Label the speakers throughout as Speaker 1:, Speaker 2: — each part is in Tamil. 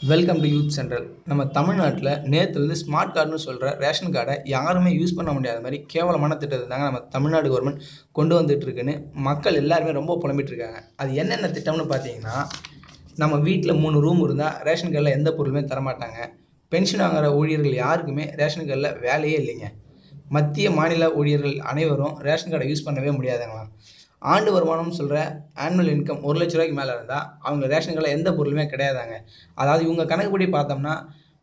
Speaker 1: வெல்கம் டு யூத் சென்ட்ரல் நம்ம தமிழ்நாட்டில் நேற்றுலேருந்து ஸ்மார்ட் கார்டுன்னு சொல்கிற ரேஷன் கார்டை யாருமே யூஸ் பண்ண முடியாத மாதிரி கேவலமான திட்டத்தை தாங்க நம்ம தமிழ்நாடு கவர்மெண்ட் கொண்டு வந்துட்டு இருக்குன்னு மக்கள் எல்லாருமே ரொம்ப புலம்பிட்டுருக்காங்க அது என்னென்ன திட்டம்னு பார்த்தீங்கன்னா நம்ம வீட்டில் மூணு ரூம் இருந்தால் ரேஷன் கார்டில் எந்த பொருளுமே தரமாட்டாங்க. பென்ஷன் வாங்குற ஊழியர்கள் யாருக்குமே ரேஷன் கார்டில் வேலையே இல்லைங்க. மத்திய மாநில ஊழியர்கள் அனைவரும் ரேஷன் கார்டை யூஸ் பண்ணவே முடியாதுங்களாம். ஆண்டு வருமானம்னு சொல்கிற ஆனுவல் இன்கம் ஒரு லட்ச ரூபாய்க்கு மேலே இருந்தால் அவங்க ரேஷன் கடையில் எந்த பொருளுமே கிடையாதாங்க. அதாவது இவங்க கணக்குப்படி பார்த்தோம்னா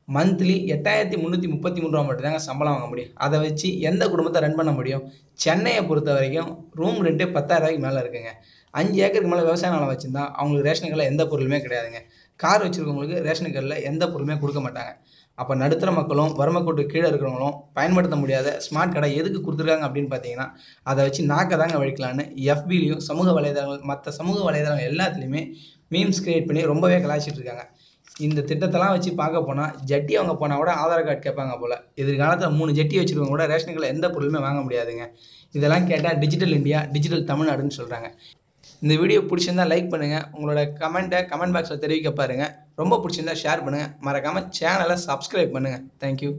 Speaker 1: மந்த்லி எட்டாயிரத்தி முந்நூற்றி முப்பத்தி மூணு ரூபா மட்டும் தாங்க சம்பளம் வாங்க முடியும். அதை வச்சு எந்த குடும்பத்தை ரன் பண்ண முடியும்? சென்னையை பொறுத்த வரைக்கும் ரூம் ரெண்டே பத்தாயிரரூபாய்க்கு மேலே இருக்குங்க. அஞ்சு ஏக்கருக்கு மேலே விவசாய நிலம் வச்சுருந்தா அவங்களுக்கு ரேஷன் கார்டில் எந்த பொருளுமே கிடையாதுங்க. கார் வச்சுருக்கவங்களுக்கு ரேஷன் கார்டில் எந்த பொருளுமே கொடுக்க மாட்டாங்க. அப்போ நடுத்தர மக்களும் வறுமைக்கோட்டு கீழே இருக்கிறவங்களும் பயன்படுத்த முடியாத ஸ்மார்ட் கார்டை எதுக்கு கொடுத்துருக்காங்க அப்படின்னு பார்த்தீங்கன்னா அதை வச்சு நாக்க தாங்க வழிக்கலான்னு எஃபிலையும் சமூக வலைதளங்கள் மற்ற சமூக வலைதளங்கள் எல்லாத்துலேயுமே மீம்ஸ் கிரியேட் பண்ணி ரொம்பவே கலாய்ச்சிட்டு இருக்காங்க. இந்த திட்டத்தெல்லாம் வச்சு பார்க்க போனால் ஜட்டி அவங்க போனால் கூட ஆதார் கார்டு கேட்பாங்க போல். எதிர்காலத்தில் மூணு ஜட்டி வச்சுருக்கவங்க கூட ரேஷன் கடையில் எந்த பொருளுமே வாங்க முடியாதுங்க. இதெல்லாம் கேட்டால் டிஜிட்டல் இந்தியா டிஜிட்டல் தமிழ்நாடுன்னு சொல்கிறாங்க இந்த வீடியோ பிடிச்சிருந்தா லைக் பண்ணுங்கள் உங்களோட கமெண்ட்டை கமெண்ட் பாக்ஸில் தெரிவிக்க பாருங்கள் ரொம்ப பிடிச்சிருந்தா ஷேர் பண்ணுங்கள் மறக்காமல் சேனலை சப்ஸ்கிரைப் பண்ணுங்கள் தேங்க்யூ